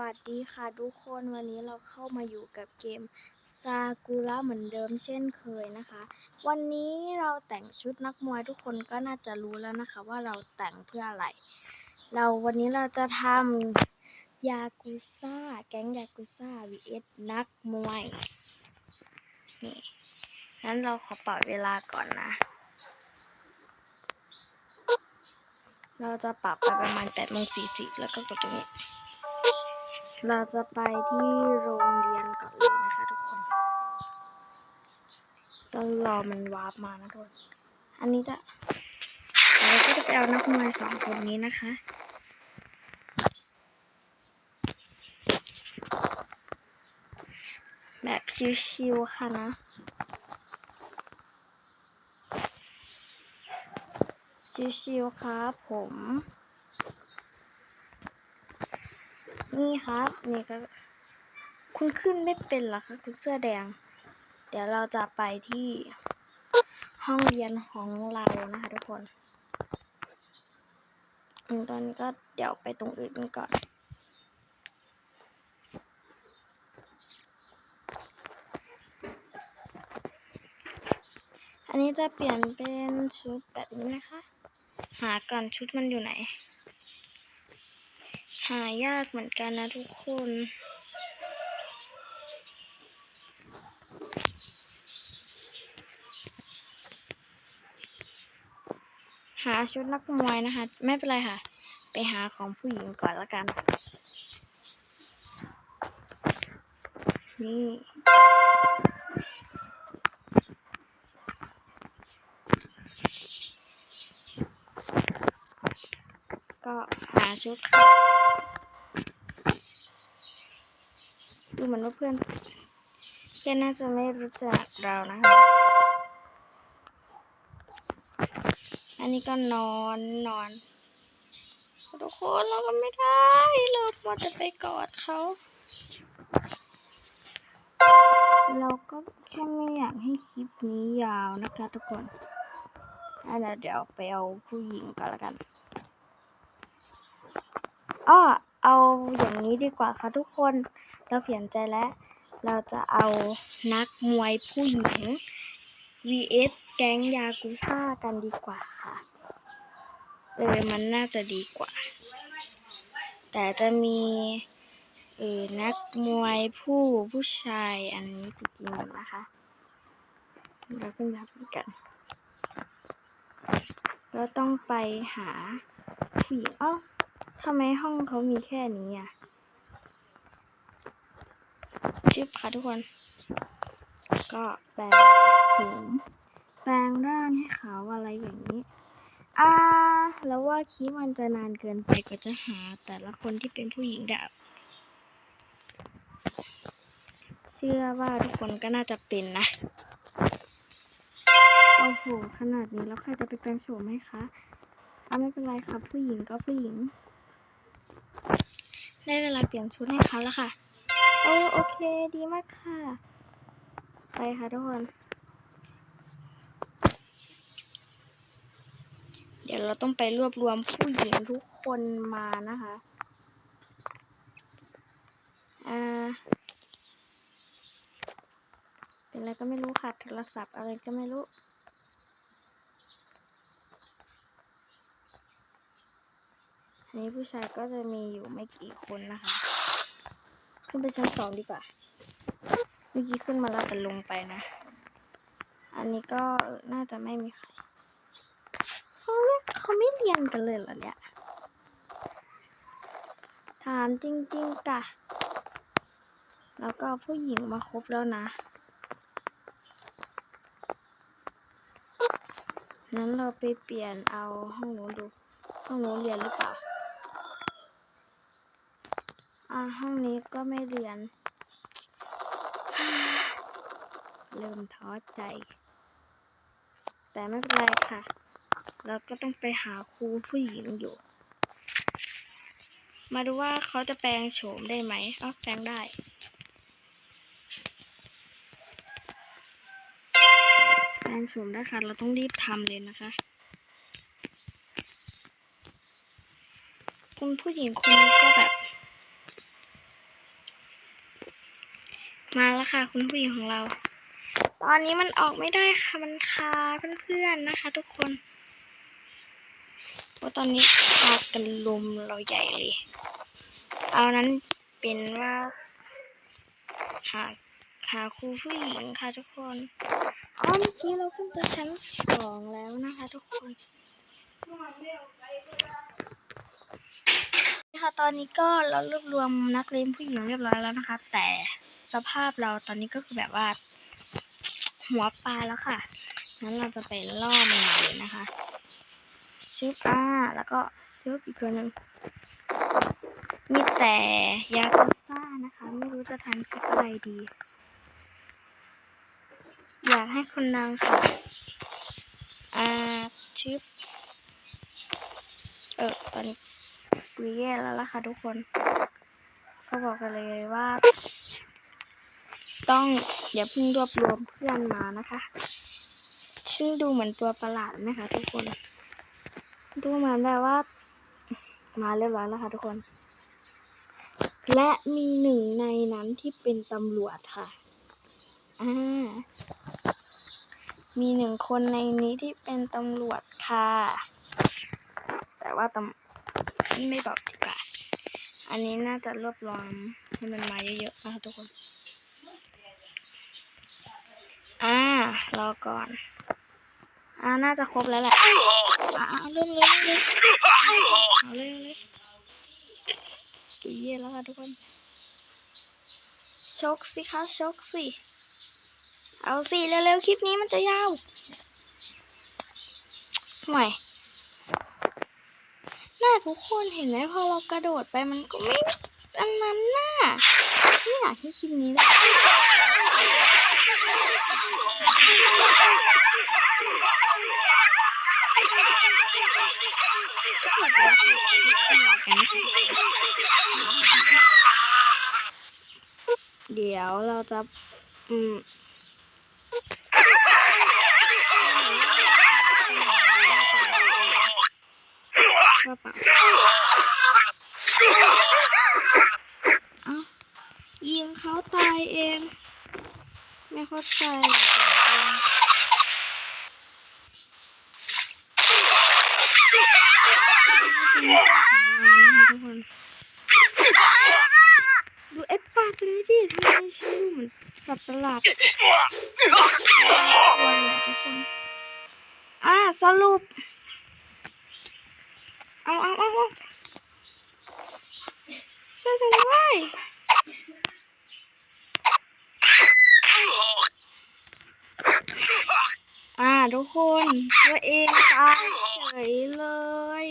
วัสดีค่ะทุกคนวันนี้เราเข้ามาอยู่กับเกมซากุระเหมือนเดิมเช่นเคยนะคะ วันนี้เราแต่งชุดนักมวยทุกคนก็น่าจะรู้แล้วนะคะ ว่าเราแต่งเพื่ออะไร เราวันนี้เราจะทำยากุซ่า แก๊งยากุซ่า vs นักมวยนี่งั้นเราขอปล่อยเวลาก่อนนะ เราจะปรับไปประมาณ8โมง40 แล้วก็กดตรงนี้ เราจะไปที่โรงเรียนก่อนเลยนะคะทุกคนต้องรอมันวาร์ปมานะทุกคน อันนี้จะเราก็จะไปเอานักมวยสองคนนี้นะคะแบบชิวๆค่ะนะ ชิวๆครับผม นี่ครับ นี่ครับ คุณขึ้นไม่เป็นหรอคะคุณเสื้อแดง เดี๋ยวเราจะไปที่ห้องเรียนของเรานะคะทุกคนตอนนี้ก็เดี๋ยวไปตรงอื่นกันก่อนอันนี้จะเปลี่ยนเป็นชุดแบบนี้นะคะ หาก่อนชุดมันอยู่ไหนายากเหมือนกันนะทุกคน หาชุดนักมวยนะคะ ไม่เป็นไรค่ะ ไปหาของผู้หญิงก่อนละกัน นี่ก็หาชุดค่ะ ดูเหมือนว่าเพื่อนเพื่อนน่าจะไม่รู้จักเรานะคะอันนี้ก็นอนนอนทุกคนเราก็ไม่ได้เราหมดจะไปกอดเขาเราก็แค่ไม่อยากให้คลิปนี้ยาวนะคะทุกคนอันนั้นเดี๋ยวไปเอาผู้หญิงก่อนละกันอ้อ เอาอย่างนี้ดีกว่าค่ะทุกคน เราเปลี่ยนใจแล้ว เราจะเอานักมวยผู้หญิง vs แก๊งยากุซ่ากันดีกว่าค่ะ เออ มันน่าจะดีกว่า แต่จะมีเออนักมวยผู้ผู้ชายอันนี้ติดมือนะคะ เราขึ้นมาพูดกัน เราต้องไปหาผู้หญิงเอ้า ทำไมห้องเขามีแค่นี้อะชิปค่ะทุกคน ก็แปลงผมแปลงร่างให้ขาวอะไรอย่างนี้ อ่า แล้วว่าคีมันจะนานเกินไปก็จะหาแต่ละคนที่เป็นผู้หญิงดับเชื่อว่าทุกคนก็น่าจะเป็นนะโอ้โหขนาดนี้แล้วใครจะไปแปลงโฉมให้คะเอาไม่เป็นไรครับผู้หญิงก็ผู้หญิง ได้เวลาเปลี่ยนชุดให้เขาแล้วค่ะ โอ้โอเค ดีมากค่ะ ไปค่ะทุกคน เดี๋ยวเราต้องไปรวบรวมผู้หญิงทุกคนมานะคะ อ่า เป็นอะไรก็ไม่รู้ค่ะ โทรศัพท์อะไรก็ไม่รู้ นนี้ผู้ชายก็จะมีอยู่ไม่กี่คนนะคะ ขึ้นไปชั้นสองดีกว่า เมื่อกี้ขึ้นมาแล้วแต่ลงไปนะ อันนี้ก็น่าจะไม่มีใครเขาไม่เขาไม่เรียนกันเลยเหรอเนี่ย ถามจริงๆกะ แล้วก็ผู้หญิงมาครบแล้วนะนั้นเราไปเปลี่ยนเอาห้องนู้นดู ห้องนู้นเรียนหรือเปล่า ห้องนี้ก็ไม่เรียน เริ่มท้อใจ แต่ไม่เป็นไรค่ะ เราก็ต้องไปหาครูผู้หญิงอยู่ มาดูว่าเขาจะแปลงโฉมได้ไหมอ๋อแปลงได้แปลงโฉมได้ค่ะ เราต้องรีบทำเลยนะคะ คุณผู้หญิงคนนี้ก็แบบ มาแล้วค่ะ คุณผู้หญิงของเรา ตอนนี้มันออกไม่ได้ค่ะมันคาเพื่อนๆนะคะ ทุกคนเพราะตอนนี้คากันลุมเราใหญ่เลย เอานั้นเป็นว่าหาหาครูผู้หญิงค่ะทุกคนอ๋อเมื่อกี้เราขึ้นไปชั้นสองแล้วนะคะทุกคนค่ะตอนนี้ก็เรารวบรวมนักเรียนผู้หญิงเรียบร้อยแล้วนะคะ แต่ สภาพเราตอนนี้ก็คือแบบว่า หัวปลาแล้วค่ะ งั้นเราจะไปล่อมันมาเลยนะคะชึบอ่าแล้วก็ชึบอีกตัวหนึ่งมีแต่ยากุซ่านะคะ ไม่รู้จะทำคลิปอะไรดี อยากให้คนดังค่ะอ่าชึบเออตอนนี้ปุยแย่แล้วล่ะค่ะทุกคน ก็บอกกันเลยว่า ต้องอย่าเพิ่งรวบรวมเพื่อนมานะคะ ซึ่งดูเหมือนตัวประหลาดไหมคะ ทุกคน ดูเหมือนแบบว่า มาเรียบร้อยแล้วค่ะทุกคน และมีหนึ่งในนั้นที่เป็นตำรวจค่ะ อ่า มีหนึ่งคนในนี้ที่เป็นตำรวจค่ะ แต่ว่าตำไม่บอกดีกว่า อันนี้น่าจะรวบรวมให้มันมาเยอะๆนะคะทุกคน อ่า รอก่อน อ่าน่าจะครบแล้วแหละอ่าเริ่มเลยเริ่มเลยเอาเลยเลยตุยเย่แล้วค่ะทุกคนชกสิคะชกสิเอาสิเร็วๆคลิปนี้มันจะยาวห่วยน่าทุกคนเห็นไหมพอเรากระโดดไปมันก็ไม่อันนั้นน่ะไม่อยากให้คลิปนี้เลย เดี๋ยวเราจะ อืมว่าเปล่าเอ้ายิงเขาตายเอง ไม่เข้าใจเลยคนนะคะทุกคนดูไอ้ปาตัวนี้ดิทำไมชื่อเหมือนสัตว์ประหลาดอะทุกคนอ่าสรุป เอาเอาเอาเอาช่วยฉันด้วยอ่าทุก คน ตัวเองตายเฉยเลย